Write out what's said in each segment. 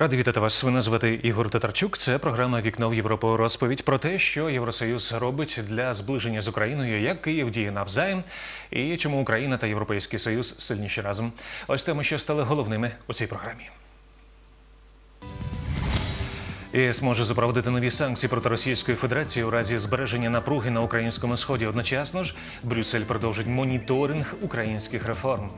Радий вітати вас. Мене звати Ігор Татарчук. Це програма Вікно в Європу. Розповідь про те, що Євросоюз робить для зближення з Україною, як Київ діє навзаєм, і чому Україна та Європейський Союз сильніші разом. Ось теми, що стали головними у цій програмі. ЄС може запровадити нові санкції проти Російської Федерації у разі збереження напруги на українському сході. Одночасно ж, Брюссель продовжить моніторинг українських реформ.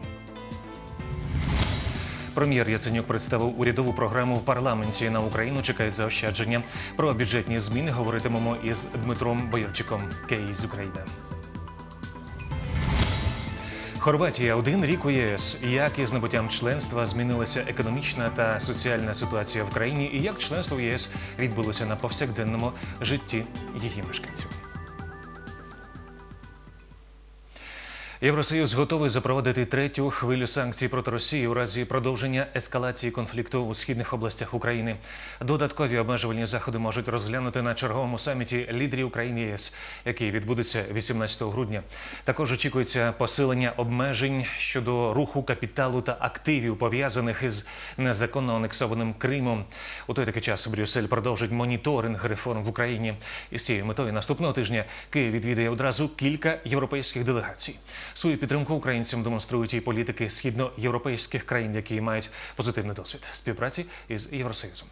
Прем'єр Яценюк представив урядову програму в парламенті. На Україну чекають заощадження. Про бюджетні зміни говоритимемо із Дмитром Боярчиком. Кей з України. Хорватія один рік у ЄС. Як із набуттям членства змінилася економічна та соціальна ситуація в країні, і як членство в ЄС відбулося на повсякденному житті її мешканців. Євросоюз готовий запровадити третю хвилю санкцій проти Росії у разі продовження ескалації конфлікту у східних областях України. Додаткові обмежувальні заходи можуть розглянути на черговому саміті лідерів країн ЄС, який відбудеться 18 грудня. Також очікується посилення обмежень щодо руху капіталу та активів, пов'язаних із незаконно анексованим Кримом. У той такий час Брюссель продовжить моніторинг реформ в Україні. І з цією метою наступного тижня Київ відвідає одразу кілька європейських делегацій. Свою підтримку українцям демонструють і політики східноєвропейських країн, які мають позитивний досвід співпраці із Євросоюзом.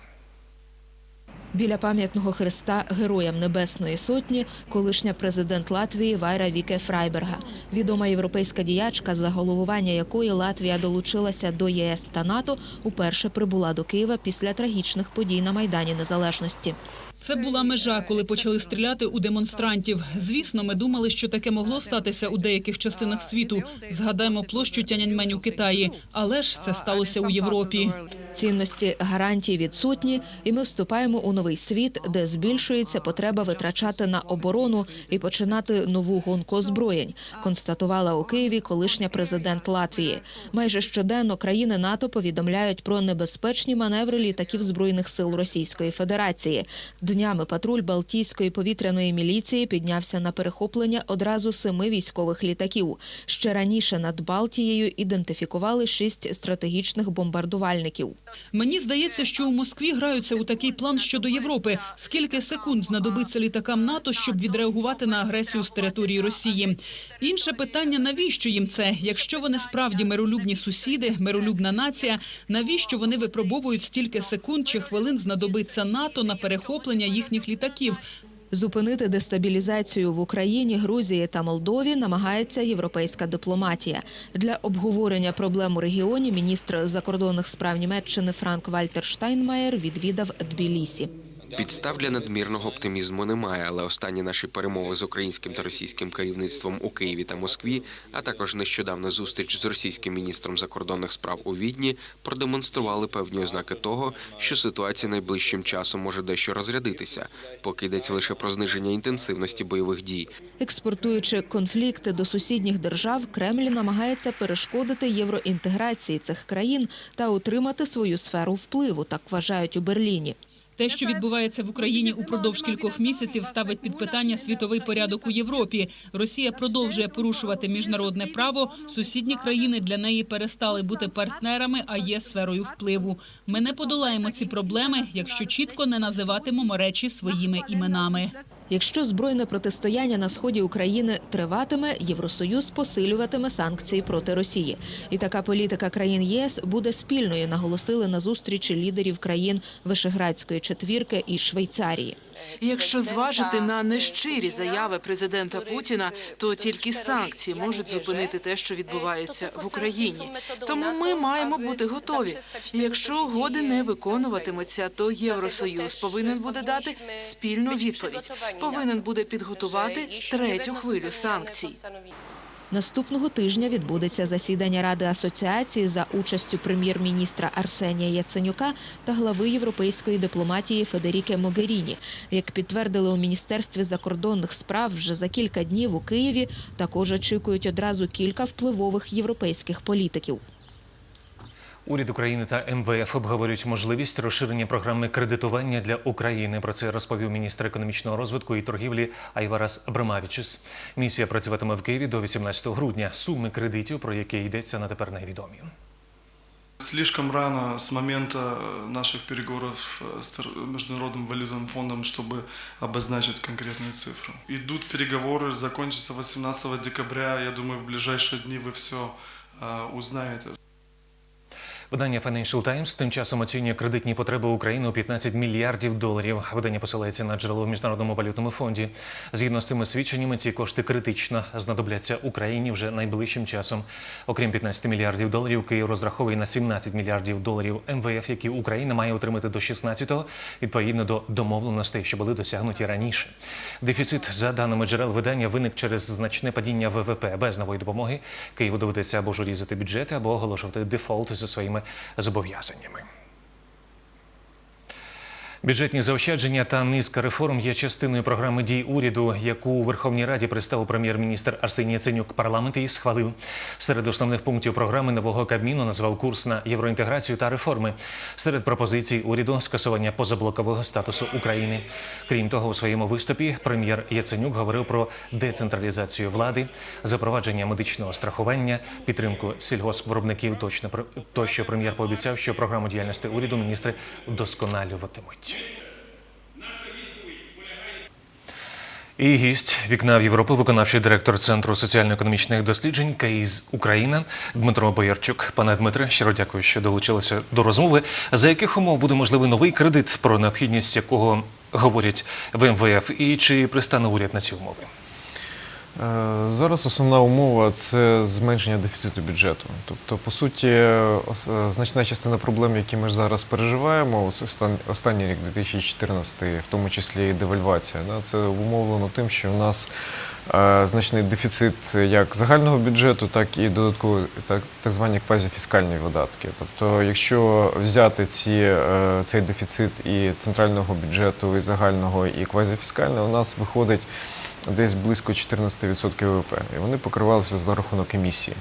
Біля пам'ятного хреста Героям Небесної Сотні колишня президент Латвії Вайра Віке Фрайберга, відома європейська діячка, за головування якої Латвія долучилася до ЄС та НАТО, уперше прибула до Києва після трагічних подій на Майдані Незалежності. Це була межа, коли почали стріляти у демонстрантів. Звісно, ми думали, що таке могло статися у деяких частинах світу. Згадаємо площу Тяньаньмень у Китаї, але ж це сталося у Європі. Цінності гарантій відсутні, і ми вступаємо у новий світ, де збільшується потреба витрачати на оборону і починати нову гонку озброєнь. Констатувала у Києві колишня президент Латвії. Майже щоденно країни НАТО повідомляють про небезпечні маневри літаків збройних сил Російської Федерації. Днями патруль Балтійської повітряної міліції піднявся на перехоплення одразу семи військових літаків. Ще раніше над Балтією ідентифікували шість стратегічних бомбардувальників. Мені здається, що у Москві граються у такий план щодо Європи. Скільки секунд знадобиться літакам НАТО, щоб відреагувати на агресію з території Росії? Інше питання: навіщо їм це? Якщо вони справді миролюбні сусіди, миролюбна нація, навіщо вони випробовують стільки секунд чи хвилин знадобиться НАТО на перехоплення їхніх літаків? Зупинити дестабілізацію в Україні, Грузії та Молдові намагається європейська дипломатія. Для обговорення проблем у регіоні міністр закордонних справ Німеччини Франк Вальтер Штайнмаєр відвідав Тбілісі. Підстав для надмірного оптимізму немає, але останні наші перемови з українським та російським керівництвом у Києві та Москві, а також нещодавна зустріч з російським міністром закордонних справ у Відні продемонстрували певні ознаки того, що ситуація найближчим часом може дещо розрядитися, поки йдеться лише про зниження інтенсивності бойових дій. Експортуючи конфлікти до сусідніх держав, Кремль намагається перешкодити євроінтеграції цих країн та утримати свою сферу впливу. Так вважають у Берліні. Те, що відбувається в Україні упродовж кількох місяців, ставить під питання світовий порядок у Європі. Росія продовжує порушувати міжнародне право. Сусідні країни для неї перестали бути партнерами, а є сферою впливу. Ми не подолаємо ці проблеми, якщо чітко не називатимемо речі своїми іменами. Якщо збройне протистояння на сході України триватиме, Євросоюз посилюватиме санкції проти Росії. І така політика країн ЄС буде спільною, наголосили на зустрічі лідерів країн Вишеградської четвірки і Швейцарії. Якщо зважити на нещирі заяви президента Путіна, то тільки санкції можуть зупинити те, що відбувається в Україні. Тому ми маємо бути готові. Якщо угоди не виконуватимуться, то Євросоюз повинен буде дати спільну відповідь. Повинен буде підготувати третю хвилю санкцій. Наступного тижня відбудеться засідання Ради асоціації за участю прем'єр-міністра Арсенія Яценюка та глави європейської дипломатії Федеріке Могеріні. Як підтвердили у міністерстві закордонних справ, вже за кілька днів у Києві також очікують одразу кілька впливових європейських політиків. Уряд України та МВФ обговорюють можливість розширення програми кредитування для України. Про це розповів міністр економічного розвитку і торгівлі Айварас Абрамавічус. Місія працюватиме в Києві до 18 грудня. Суми кредитів, про які йдеться на тепер невідомі. Слишком рано с момента э, наших переговоров э, с Тер- Международным валютным фондом, чтобы обозначить конкретную цифру. Идут переговоры, закончатся 18 декабря. Я думаю, в ближайшие дни вы все узнаете. Видання Financial Times тим часом оцінює кредитні потреби України у 15 мільярдів доларів. Видання посилається на джерело в міжнародному валютному фонді. Згідно з цими свідченнями, ці кошти критично знадобляться Україні вже найближчим часом. Окрім 15 мільярдів доларів, Київ розраховує на 17 мільярдів доларів МВФ, які Україна має отримати до 16-го, відповідно до домовленостей, що були досягнуті раніше. Дефіцит, за даними джерел видання, виник через значне падіння ВВП. Без нової допомоги Києву доведеться або ж урізати бюджети, або оголошувати дефолт за своїми zobowiązaniami. Бюджетні заощадження та низка реформ є частиною програми дій уряду, яку у Верховній Раді представив прем'єр-міністр Арсеній Яценюк. Парламент її схвалив. Серед основних пунктів програми нового кабміну назвав курс на євроінтеграцію та реформи. Серед пропозицій уряду скасування позаблокового статусу України. Крім того, у своєму виступі прем'єр Яценюк говорив про децентралізацію влади, запровадження медичного страхування, підтримку сільгоспвиробників. Точно тощо прем'єр пообіцяв, що програму діяльності уряду міністри вдосконалюватимуть. І гість вікна в Європу, виконавчий директор Центру соціально-економічних досліджень КАІЗ Україна Дмитро Боярчук. Пане Дмитре, щиро дякую, що долучилися до розмови. За яких умов буде можливий новий кредит, про необхідність якого говорять в МВФ, і чи пристане уряд на ці умови? Е, Зараз основна умова це зменшення дефіциту бюджету. Тобто, по суті, е, значна частина проблем, які ми зараз переживаємо, остан- останній рік 2014, в тому числі і девальвація, це умовлено тим, що у нас е, значний дефіцит як загального бюджету, так і додатково так, так звані квазіфіскальні видатки. Тобто, якщо взяти ці, цей дефіцит і центрального бюджету, і загального, і квазіфіскального, у нас виходить десь близько 14% ВВП. І вони покривалися за рахунок емісії.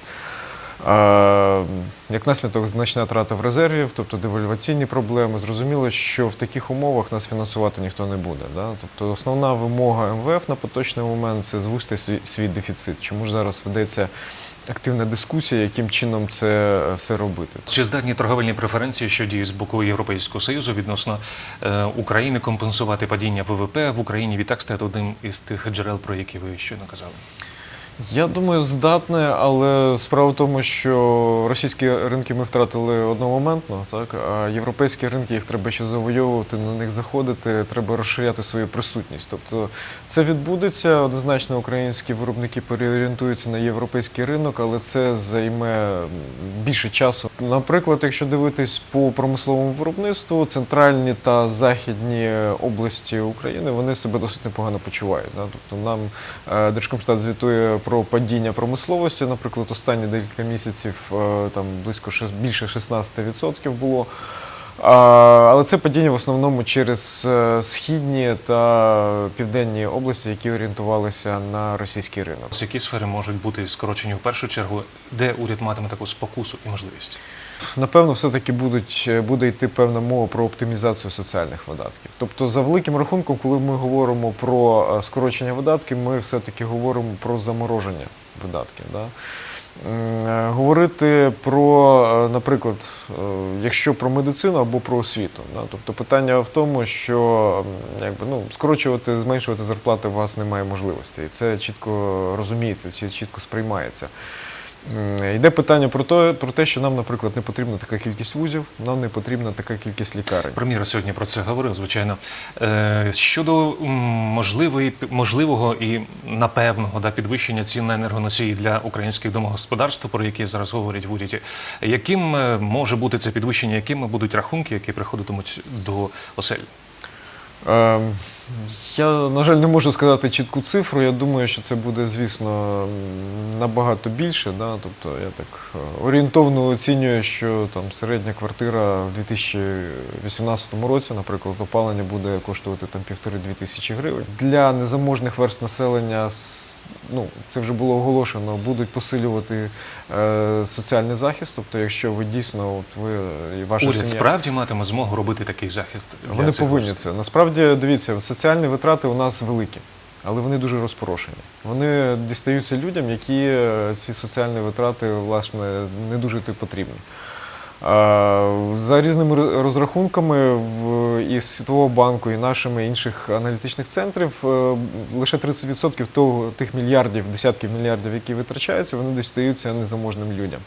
А, як наслідок значна трата в резервів, тобто девальваційні проблеми. Зрозуміло, що в таких умовах нас фінансувати ніхто не буде. Да? Тобто основна вимога МВФ на поточний момент це звузити свій, дефіцит. Чому ж зараз ведеться активна дискусія, яким чином це е, все робити? Чи здатні торговельні преференції, що діють з боку Європейського союзу відносно е, України, компенсувати падіння ВВП в Україні? Відтак стати одним із тих джерел, про які ви щойно казали? Я думаю, здатне, але справа в тому, що російські ринки ми втратили одномоментно, так а європейські ринки їх треба ще завойовувати, на них заходити, треба розширяти свою присутність. Тобто це відбудеться. Однозначно, українські виробники переорієнтуються на європейський ринок, але це займе більше часу. Наприклад, якщо дивитись по промисловому виробництву, центральні та західні області України вони себе досить непогано почувають. Да? Тобто нам е, Держкомстат звітує про падіння промисловості, наприклад, останні декілька місяців е, там близько більше 16% було. Але це падіння в основному через е, східні та південні області, які орієнтувалися на російський ринок. З які сфери можуть бути скорочені в першу чергу, де уряд матиме таку спокусу і можливість? Напевно, все-таки будуть, буде йти певна мова про оптимізацію соціальних видатків. Тобто, за великим рахунком, коли ми говоримо про е, скорочення видатків, ми все-таки говоримо про замороження видатків. Да? Е, Говорити про, е, наприклад, е, якщо про медицину або про освіту. Да? Тобто питання в тому, що якби, ну, скорочувати, зменшувати зарплати у вас немає можливості. І це чітко розуміється, чітко сприймається. М, Йде питання про те, про те, що нам, наприклад, не потрібна така кількість вузів, нам не потрібна така кількість лікарень. Прем'єр сьогодні про це говорив, звичайно. Е, Щодо можливої, можливого і напевного да, підвищення цін на енергоносії для українських домогосподарств, про які зараз говорять в уряді, яким е, може бути це підвищення, якими будуть рахунки, які приходитимуть до осель? Е, Я, на жаль, не можу сказати чітку цифру. Я думаю, що це буде, звісно, набагато більше. Да? Тобто я так е, орієнтовно оцінюю, що там середня квартира в 2018 році, наприклад, опалення буде коштувати там півтори-дві тисячі гривень. Для незаможних верст населення ну, це вже було оголошено, будуть посилювати е, соціальний захист. Тобто, якщо ви дійсно, от ви і ваша Уряд сім'я. справді матиме змогу робити такий захист. для Вони цих повинні це. Насправді, дивіться, соціальні витрати у нас великі, але вони дуже розпорошені. Вони дістаються людям, які е, ці соціальні витрати власне не дуже потрібні. За різними розрахунками і Світового банку, і нашими інших аналітичних центрів, е, лише 30% того, тих мільярдів, десятків мільярдів, які витрачаються, вони дістаються незаможним людям.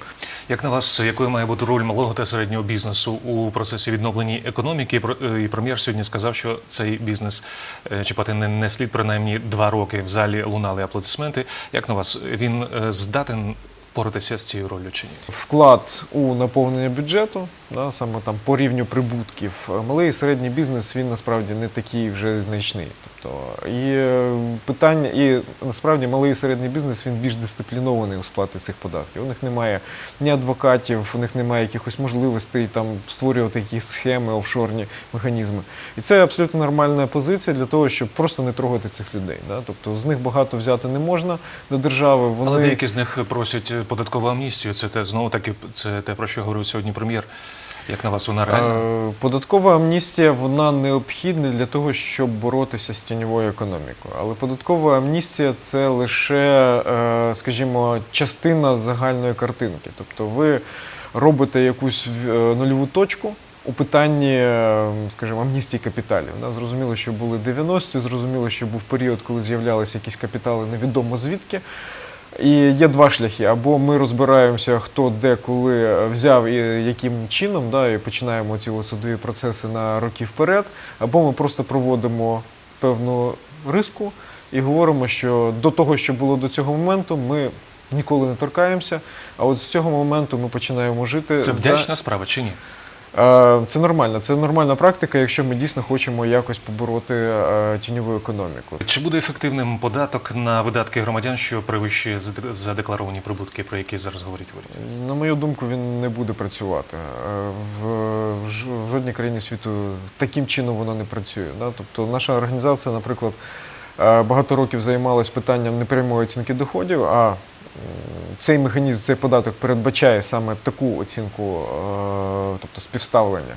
Як на вас, якою має бути роль малого та середнього бізнесу у процесі відновлення економіки? Е, І прем'єр сьогодні сказав, що цей бізнес е, чіпати не, не слід принаймні два роки. В залі лунали аплодисменти. Як на вас, він здатен впоратися з цією ролью чи ні? вклад у наповнення бюджету, да, саме там по рівню прибутків, е, малий і середній бізнес він насправді не такий вже значний. Тобто і е, питання, і насправді малий і середній бізнес він більш дисциплінований у сплаті цих податків. У них немає ні адвокатів, у них немає якихось можливостей там створювати якісь схеми, офшорні механізми. І це абсолютно нормальна позиція для того, щоб просто не трогати цих людей. Да? Тобто з них багато взяти не можна до держави. Вони Але деякі з них просять податкову амністію. Це те знову таки це те, про що говорив сьогодні прем'єр. Як на вас, вона реальна? Е, Податкова амністія вона необхідна для того, щоб боротися з тіньовою економікою. Але податкова амністія це лише, е, скажімо, частина загальної картинки. Тобто ви робите якусь е, нульову точку. У питанні, скажімо, амністії капіталів. Да, Зрозуміло, що були 90-ті, зрозуміло, що був період, коли з'являлися якісь капітали невідомо звідки. І є два шляхи: або ми розбираємося, хто де коли взяв і яким чином, да, і починаємо ці судові процеси на роки вперед, або ми просто проводимо певну риску і говоримо, що до того, що було до цього моменту, ми ніколи не торкаємося. А от з цього моменту ми починаємо жити. Це за- вдячна справа чи ні? Е, Це нормально. Це нормальна практика, якщо ми дійсно хочемо якось побороти е, тіньову економіку. Чи буде ефективним податок на видатки громадян, що перевищує задекларовані прибутки, про які зараз говорить уряд? На мою думку, він не буде працювати. Е, В, в жодній країні світу таким чином воно не працює. Тобто наша організація, наприклад, багато років займалась питанням непрямої оцінки доходів, а цей механізм, цей податок передбачає саме таку оцінку, е, тобто співставлення.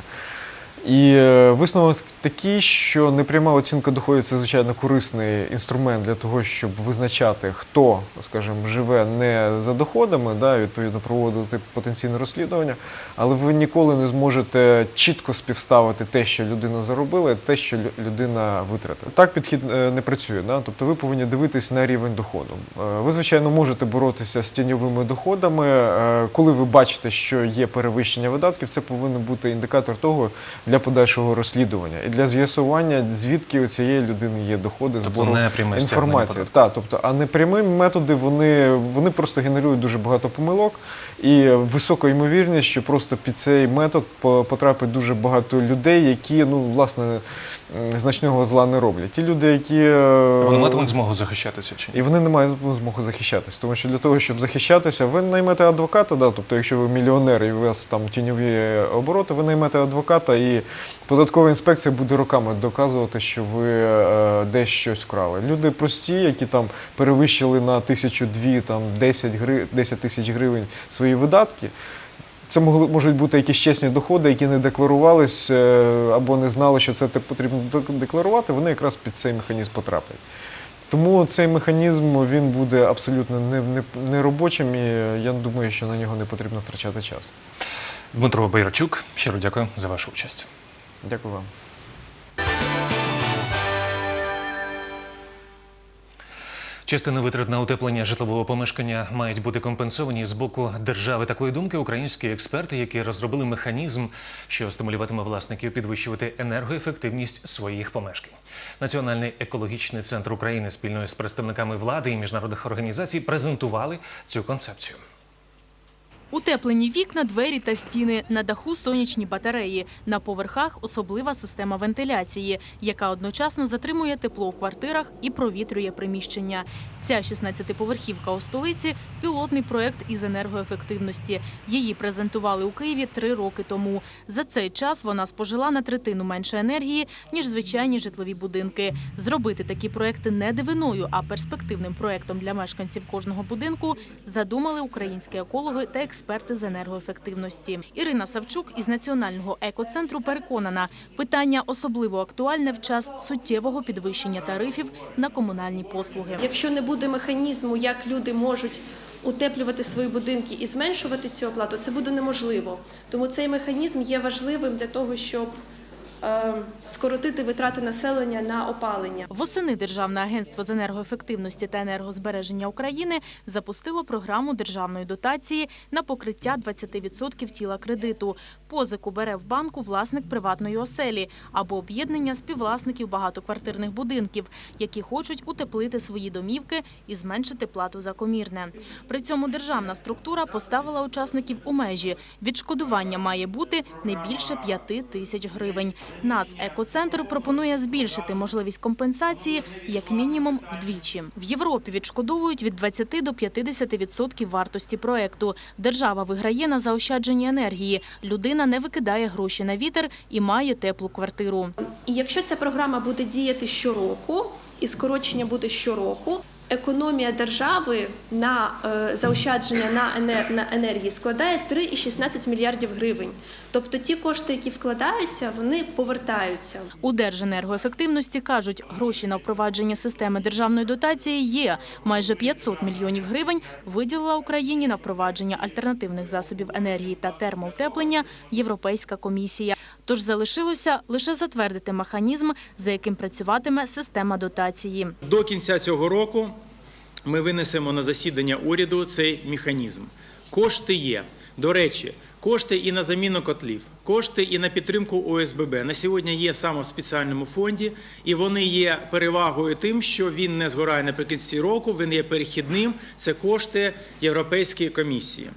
І е, висновок такий, що непряма оцінка доходів це звичайно корисний інструмент для того, щоб визначати, хто, скажімо, живе не за доходами, да, відповідно проводити потенційне розслідування, але ви ніколи не зможете чітко співставити те, що людина заробила, і те, що людина витратила. Так підхід е, не працює. Да? Тобто ви повинні дивитись на рівень доходу. Е, Ви, звичайно, можете боротися з тіньовими доходами. Е, Коли ви бачите, що є перевищення видатків, це повинен бути індикатор того для подальшого розслідування для з'ясування, звідки у цієї людини є доходи, Тобто збору тобто пряме інформації. та Так, тобто, а непрямі методи вони, вони просто генерують дуже багато помилок і висока ймовірність, що просто під цей метод по- потрапить дуже багато людей, які ну власне значного зла не роблять. Ті люди, які е, Вони матимуть змогу захищатися чи ні? і вони не мають змоги захищатися. Тому що для того, щоб захищатися, ви наймете адвоката, да, тобто, якщо ви мільйонер і у вас там тіньові обороти, ви наймете адвоката, і податкова інспекція буде роками доказувати, що ви е, десь щось вкрали. Люди прості, які там перевищили на тисячу дві, там 10 гри, 10 тисяч гривень свої видатки. Це могли можуть бути якісь чесні доходи, які не декларувались е, або не знали, що це потрібно дек- декларувати. Вони якраз під цей механізм потраплять. Тому цей механізм він буде абсолютно неробочим, не, не і я думаю, що на нього не потрібно втрачати час. Дмитро Байрачук, щиро дякую за вашу участь. Дякую вам. Частина витрат на утеплення житлового помешкання мають бути компенсовані з боку держави. Такої думки українські експерти, які розробили механізм, що стимулюватиме власників підвищувати енергоефективність своїх помешкань. Національний екологічний центр України спільно з представниками влади і міжнародних організацій презентували цю концепцію. Утеплені вікна, двері та стіни, на даху сонячні батареї, на поверхах особлива система вентиляції, яка одночасно затримує тепло в квартирах і провітрює приміщення. Ця 16-поверхівка у столиці – пілотний проект із енергоефективності. Її презентували у Києві три роки тому. За цей час вона спожила на третину менше енергії, ніж звичайні житлові будинки. Зробити такі проекти не дивиною, а перспективним проектом для мешканців кожного будинку задумали українські екологи та експерти експерти з енергоефективності. Ірина Савчук із Національного екоцентру переконана, питання особливо актуальне в час суттєвого підвищення тарифів на комунальні послуги. Якщо не буде механізму, як люди можуть утеплювати свої будинки і зменшувати цю оплату, це буде неможливо. Тому цей механізм є важливим для того, щоб скоротити витрати населення на опалення. Восени Державне агентство з енергоефективності та енергозбереження України запустило програму державної дотації на покриття 20% тіла кредиту. Позику бере в банку власник приватної оселі або об'єднання співвласників багатоквартирних будинків, які хочуть утеплити свої домівки і зменшити плату за комірне. При цьому державна структура поставила учасників у межі. Відшкодування має бути не більше 5 тисяч гривень. Нацекоцентр пропонує збільшити можливість компенсації як мінімум вдвічі. В Європі відшкодовують від 20 до 50% вартості проекту. Держава виграє на заощадженні енергії. Людина не викидає гроші на вітер і має теплу квартиру. І якщо ця програма буде діяти щороку, і скорочення буде щороку, економія держави на е, заощадження на, енер- на енергії складає 3,16 мільярдів гривень. Тобто ті кошти, які вкладаються, вони повертаються. У Держенергоефективності кажуть, гроші на впровадження системи державної дотації є. Майже 500 мільйонів гривень виділила Україні на впровадження альтернативних засобів енергії та термоутеплення Європейська комісія. Тож залишилося лише затвердити механізм, за яким працюватиме система дотації. До кінця цього року ми винесемо на засідання уряду цей механізм. Кошти є. До речі, кошти і на заміну котлів, кошти і на підтримку ОСББ на сьогодні є саме в спеціальному фонді, і вони є перевагою тим, що він не згорає наприкінці року, він є перехідним. Це кошти Європейської комісії.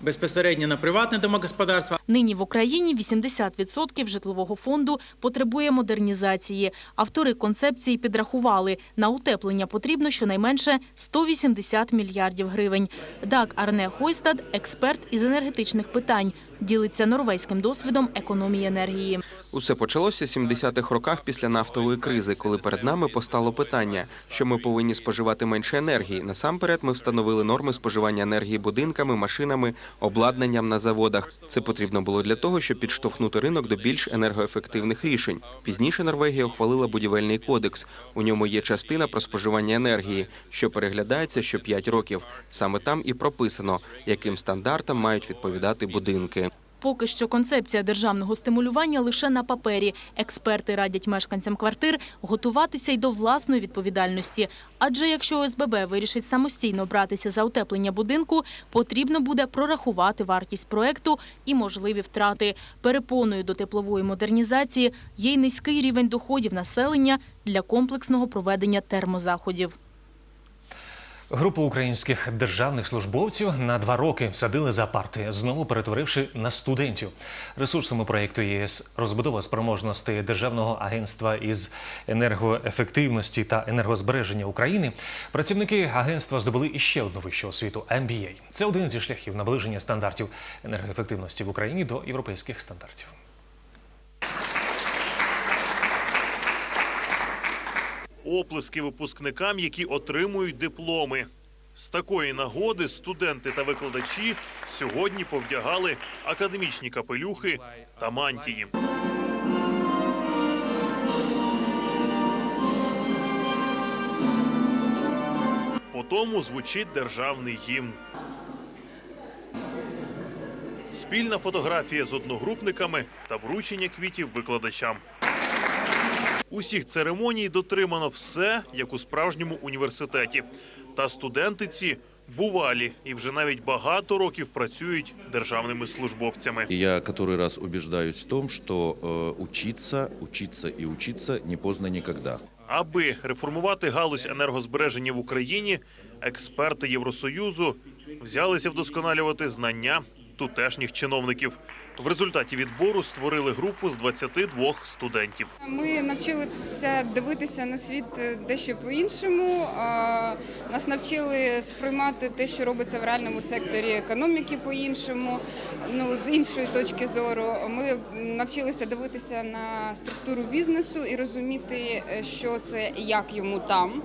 Безпосередньо на приватне домогосподарство, Нині в Україні 80% житлового фонду потребує модернізації. Автори концепції підрахували, на утеплення потрібно щонайменше 180 мільярдів гривень. Дак Арне Хойстад – експерт із енергетичних питань. Ділиться норвезьким досвідом економії енергії. Усе почалося в 70-х роках після нафтової кризи, коли перед нами постало питання, що ми повинні споживати менше енергії. Насамперед, ми встановили норми споживання енергії будинками, машинами, обладнанням на заводах. Це потрібно було для того, щоб підштовхнути ринок до більш енергоефективних рішень. Пізніше Норвегія ухвалила будівельний кодекс. У ньому є частина про споживання енергії, що переглядається що 5 років. Саме там і прописано, яким стандартам мають відповідати будинки. Поки що концепція державного стимулювання лише на папері. Експерти радять мешканцям квартир готуватися й до власної відповідальності. Адже якщо ОСББ вирішить самостійно братися за утеплення будинку, потрібно буде прорахувати вартість проекту і можливі втрати. Перепоною до теплової модернізації є й низький рівень доходів населення для комплексного проведення термозаходів. Групу українських державних службовців на два роки садили за парти, знову перетворивши на студентів. Ресурсами проєкту ЄС розбудова спроможностей Державного агентства із енергоефективності та енергозбереження України. Працівники агентства здобули іще одну вищу освіту MBA. Це один зі шляхів наближення стандартів енергоефективності в Україні до європейських стандартів. Оплески випускникам, які отримують дипломи. З такої нагоди студенти та викладачі сьогодні повдягали академічні капелюхи та мантії. По тому звучить державний гімн. Спільна фотографія з одногрупниками та вручення квітів викладачам. Усіх церемоній дотримано все, як у справжньому університеті. Та студенти ці бувалі і вже навіть багато років працюють державними службовцями. Я который раз убеждаюсь в том, что э, учиться, учиться и учиться не поздно никогда. Аби реформувати галузь енергозбереження в Україні, експерти Євросоюзу взялися вдосконалювати знання тутешніх чиновників. В результаті відбору створили групу з 22 студентів. Ми навчилися дивитися на світ е, дещо по-іншому. Нас навчили сприймати те, що робиться в реальному секторі економіки по-іншому, ну з іншої точки зору. Ми навчилися дивитися на структуру бізнесу і розуміти, е, що це і як йому там.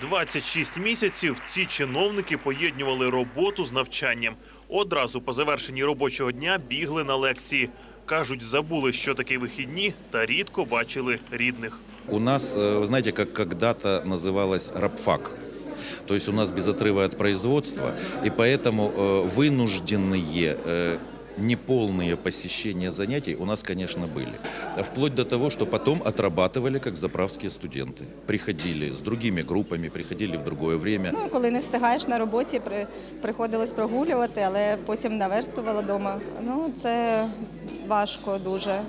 26 місяців ці чиновники поєднували роботу з навчанням Одразу по завершенні робочого дня бігли на лекції. Кажуть, забули, що таке вихідні, та рідко бачили рідних. У нас, э, вы знаете, как когда-то называлось рабфак. То есть у нас без отрыва от производства, и поэтому э, вынужденные э, неполные посещения занятий у нас, конечно, были. Вплоть до того, что потом отрабатывали как заправские студенты. Приходили с другими группами, приходили в другое время. Ну, коли не встигаєш на роботі, при, приходилось прогулювати, але потім наверстувала вдома. Ну, це важко дуже.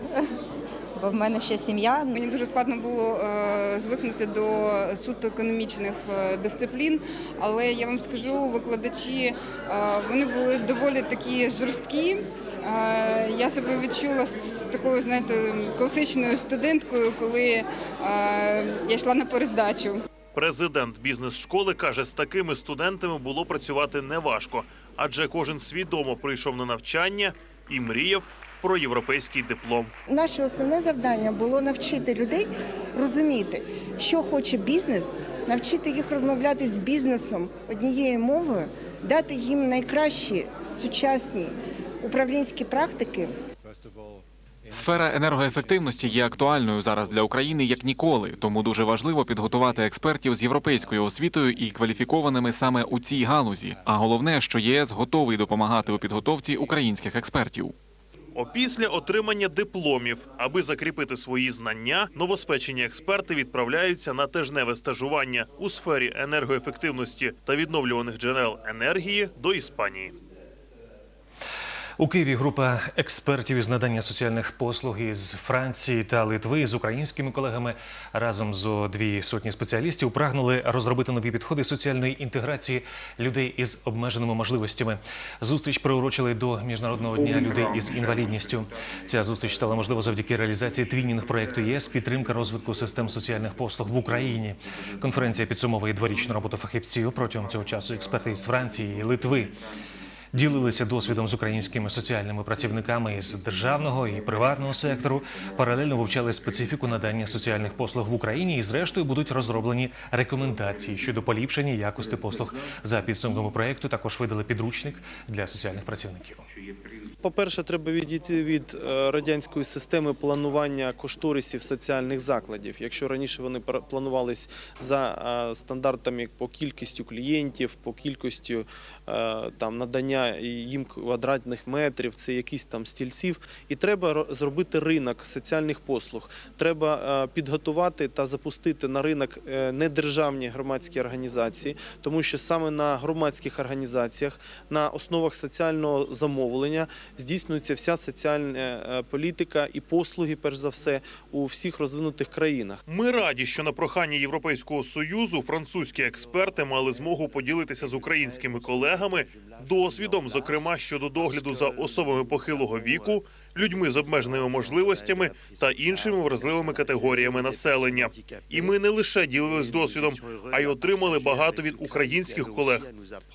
Бо в мене ще сім'я. Мені дуже складно було е, звикнути до суто економічних е, дисциплін, але я вам скажу, викладачі е, вони були доволі такі жорсткі. Я себе відчула з такою, знаєте, класичною студенткою, коли я йшла на перездачу. Президент бізнес-школи каже, з такими студентами було працювати неважко, адже кожен свідомо прийшов на навчання і мріяв про європейський диплом. Наше основне завдання було навчити людей розуміти, що хоче бізнес, навчити їх розмовляти з бізнесом однією мовою, дати їм найкращі сучасні управлінські практики. Сфера енергоефективності є актуальною зараз для України як ніколи, тому дуже важливо підготувати експертів з європейською освітою і кваліфікованими саме у цій галузі. А головне, що ЄС готовий допомагати у підготовці українських експертів. Опісля отримання дипломів, аби закріпити свої знання, новоспечені експерти відправляються на тижневе стажування у сфері енергоефективності та відновлюваних джерел енергії до Іспанії. У Києві група експертів із надання соціальних послуг із Франції та Литви з українськими колегами разом зо дві сотні спеціалістів прагнули розробити нові підходи соціальної інтеграції людей із обмеженими можливостями. Зустріч приурочили до міжнародного дня людей із інвалідністю. Ця зустріч стала можлива завдяки реалізації твінінг проекту ЄС підтримка розвитку систем соціальних послуг в Україні. Конференція підсумовує дворічну роботу фахівців протягом цього часу. Експерти із Франції і Литви. Ділилися досвідом з українськими соціальними працівниками із державного і приватного сектору. Паралельно вивчали специфіку надання соціальних послуг в Україні і, зрештою, будуть розроблені рекомендації щодо поліпшення якості послуг. За підсумками проекту також видали підручник для соціальних працівників. По-перше, треба відійти від е, радянської системи планування кошторисів соціальних закладів. Якщо раніше вони планувались за е, стандартами по кількістю клієнтів, по кількістю е, там надання їм квадратних метрів, це якісь там стільців, і треба зробити ринок соціальних послуг. Треба е, підготувати та запустити на ринок е, недержавні громадські організації, тому що саме на громадських організаціях на основах соціального замовлення здійснюється вся соціальна е, політика і послуги, перш за все, у всіх розвинутих країнах. Ми раді, що на прохання Європейського союзу французькі експерти мали змогу поділитися з українськими колегами досвідом, зокрема щодо догляду за особами похилого віку, людьми з обмеженими можливостями та іншими вразливими категоріями населення. І ми не лише ділились досвідом, а й отримали багато від українських колег.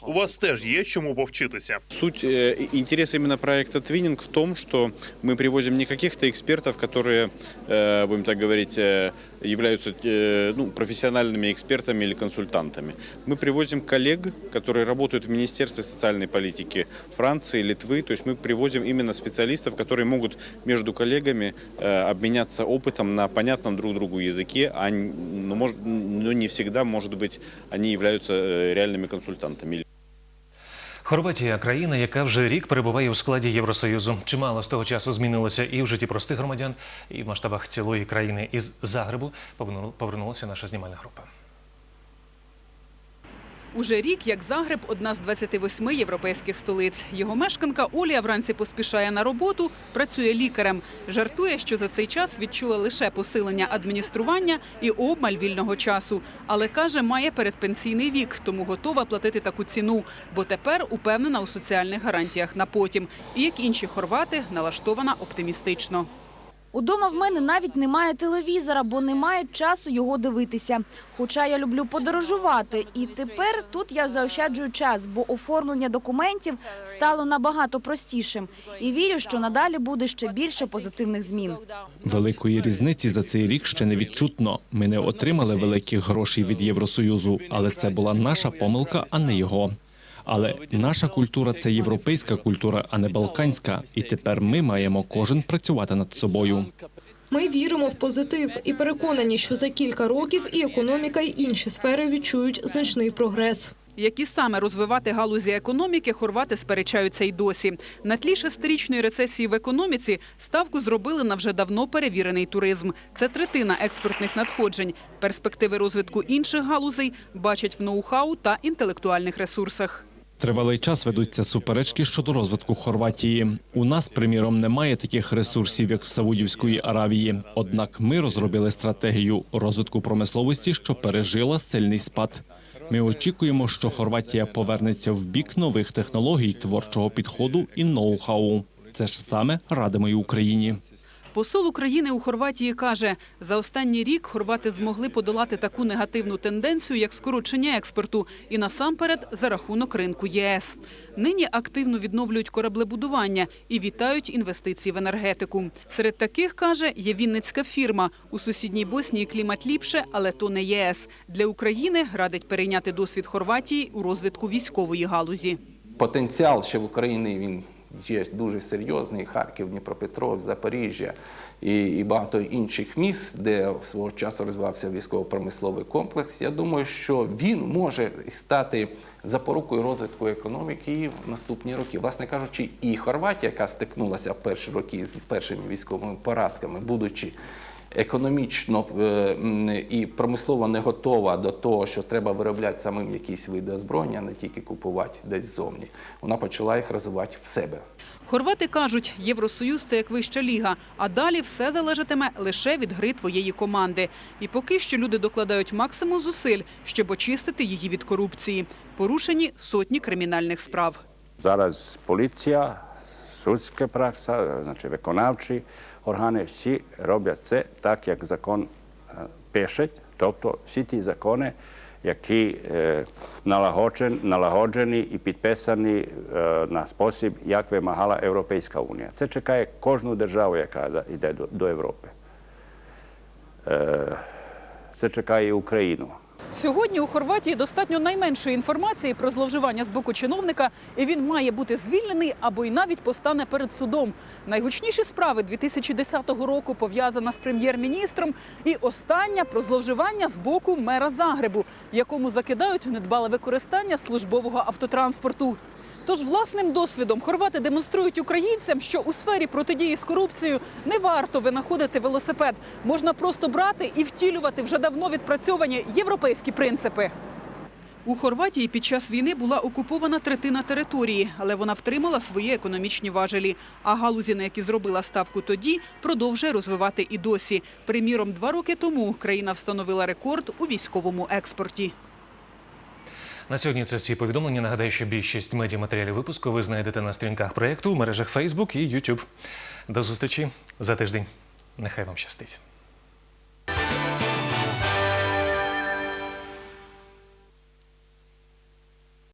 У вас теж є чому повчитися. Суть, э, и интерес именно проекта Twinning в том, что мы привозим не каких-то экспертов, которые, э, будем так говорить, э, являются э, ну, профессиональными экспертами или консультантами. Мы привозим коллег, которые работают в Министерстве социальной политики Франции, Литвы. То есть мы привозим именно специалистов, которые могут между коллегами э, обменяться опытом на понятном друг другу языке, а н- но, может, но не всегда, может быть, они являются э, реальными консультантами. Хорватія країна, яка вже рік перебуває у складі Євросоюзу. Чимало з того часу змінилося і в житті простих громадян, і в масштабах цілої країни. Із Загребу поверну- повернулася наша знімальна група. Уже рік, як Загреб, одна з 28 європейських столиць. Його мешканка Олія вранці поспішає на роботу, працює лікарем. Жартує, що за цей час відчула лише посилення адміністрування і обмаль вільного часу. Але каже, має передпенсійний вік, тому готова платити таку ціну, бо тепер упевнена у соціальних гарантіях на потім. І як інші хорвати, налаштована оптимістично. Удома в мене навіть немає телевізора, бо немає часу його дивитися. Хоча я люблю подорожувати. І тепер тут я заощаджую час, бо оформлення документів стало набагато простішим. І вірю, що надалі буде ще більше позитивних змін. Великої різниці за цей рік ще не відчутно. Ми не отримали великих грошей від Євросоюзу, але це була наша помилка, а не його. Але наша культура це європейська культура, а не балканська. І тепер ми маємо кожен працювати над собою. Ми віримо в позитив і переконані, що за кілька років і економіка, і інші сфери відчують значний прогрес. Які саме розвивати галузі економіки, хорвати сперечаються й досі. На тлі шестирічної рецесії в економіці ставку зробили на вже давно перевірений туризм. Це третина експортних надходжень. Перспективи розвитку інших галузей бачать в ноу-хау та інтелектуальних ресурсах. Тривалий час ведуться суперечки щодо розвитку Хорватії. У нас, приміром, немає таких ресурсів, як в Саудівської Аравії. Однак ми розробили стратегію розвитку промисловості, що пережила сильний спад. Ми очікуємо, що Хорватія повернеться в бік нових технологій, творчого підходу і ноу-хау. Це ж саме радимо й Україні. Посол України у Хорватії каже, за останній рік хорвати змогли подолати таку негативну тенденцію, як скорочення експорту, і насамперед за рахунок ринку ЄС. Нині активно відновлюють кораблебудування і вітають інвестиції в енергетику. Серед таких, каже, є вінницька фірма. У сусідній Боснії клімат ліпше, але то не єС. Для України радить перейняти досвід Хорватії у розвитку військової галузі. Потенціал ще в Україні він є дуже серйозний. Харків, Дніпропетров, Запоріжжя і, і багато інших міст, де свого часу розвивався військово-промисловий комплекс. Я думаю, що він може стати запорукою розвитку економіки в наступні роки. Власне кажучи, і Хорватія, яка стикнулася в перші роки з першими військовими поразками, будучи економічно е, і промислово не готова до того, що треба виробляти самим якісь види озброєння, а не тільки купувати десь ззовні. Вона почала їх розвивати в себе. Хорвати кажуть, Євросоюз – це як вища ліга, а далі все залежатиме лише від гри твоєї команди. І поки що люди докладають максимум зусиль, щоб очистити її від корупції. Порушені сотні кримінальних справ. Зараз поліція, судська пракса, значить виконавчі органи, всі роблять це так, як закон пише, тобто всі ті закони, які е, налагоджен- налагоджені і підписані е, на спосіб, як вимагала Європейська Унія. Це чекає кожну державу, яка йде до, Європи. Е, Це чекає Україну. Сьогодні у Хорватії достатньо найменшої інформації про зловживання з боку чиновника, і він має бути звільнений або й навіть постане перед судом. Найгучніші справи 2010 року пов'язана з прем'єр-міністром, і остання про зловживання з боку мера Загребу, якому закидають недбале використання службового автотранспорту. Тож власним досвідом хорвати демонструють українцям, що у сфері протидії з корупцією не варто винаходити велосипед. Можна просто брати і втілювати вже давно відпрацьовані європейські принципи. У Хорватії під час війни була окупована третина території, але вона втримала свої економічні важелі. А галузі, на які зробила ставку тоді, продовжує розвивати і досі. Приміром, два роки тому країна встановила рекорд у військовому експорті. На сьогодні це всі повідомлення. Нагадаю, що більшість медіаматеріалів випуску ви знайдете на сторінках проєкту у мережах Facebook і YouTube. До зустрічі за тиждень. Нехай вам щастить.